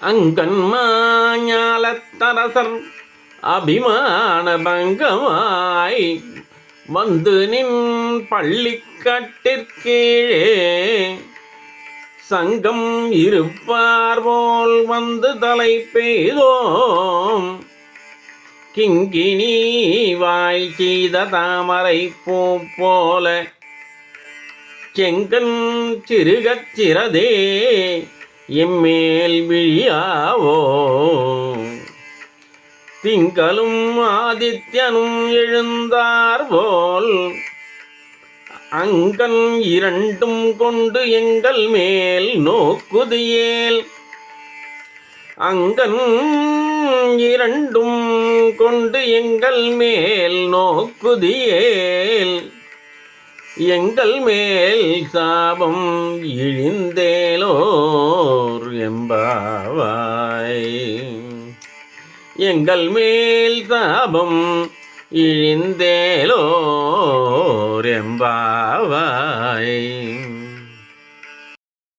அங்கன்மாஞாலத்தரசர் அபிமான பங்கமாய் வந்து நின் பள்ளிக்கட்டிற்கீழே. சங்கம் இருப்பார் போல் வந்து தலை பெய்தோம். கிங்கினி வாய் செய்த தாமரை பூ போல. செங்கன் சிறுகச் சிறதே. எம்மேல் விழியாவோ? திங்களும் ஆதித்யனும் எழுந்தார் போல் அங்கன் இரண்டும் கொண்டு எங்கள் மேல் நோக்குதியேல் அங்கன் இரண்டும் கொண்டு எங்கள் மேல் நோக்குதியேல் எங்கள் மேல் சாபம் இழிந்தேலோ? எம்பாவாய் எங்கள் மேல் தாபம் இழிந்தேலோ எம்பாவாய்.